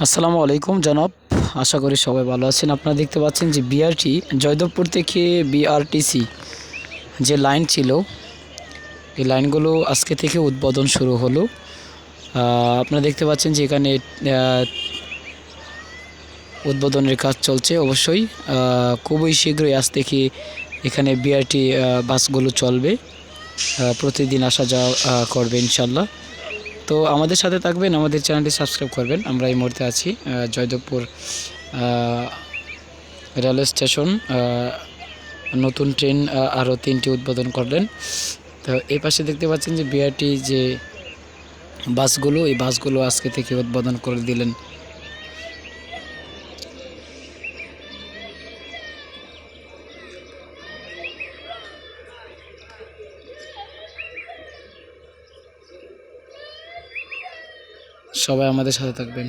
আসসালামু আলাইকুম জনাব। আশা করি সবাই ভালো আছেন। আপনারা দেখতে পাচ্ছেন যে বিআরটি জয়দেবপুর থেকে বিআরটিসি যে লাইন ছিল, এই লাইনগুলো আজকে থেকে উদ্বোধন শুরু হলো। আপনারা দেখতে পাচ্ছেন যে এখানে উদ্বোধনের কাজ চলছে অবশ্যই। খুবই শীঘ্রই আজ থেকে এখানে বিআরটি বাসগুলো চলবে। প্রতিদিন আসা যাওয়া করবে ইনশাল্লাহ তো আমাদের সাথে থাকবেন, আমাদের চ্যানেলটি সাবস্ক্রাইব করবেন। আমরা এই মুহূর্তে আছি জয়দেবপুর রেলওয়ে স্টেশন নতুন ট্রেন আরও তিনটি উদ্বোধন করলেন। তো এই পাশে দেখতে পাচ্ছেন যে বিআরটি যে বাসগুলো, এই বাসগুলো আজকে থেকে উদ্বোধন করে দিলেন সবাই আমাদের সাথে থাকবেন।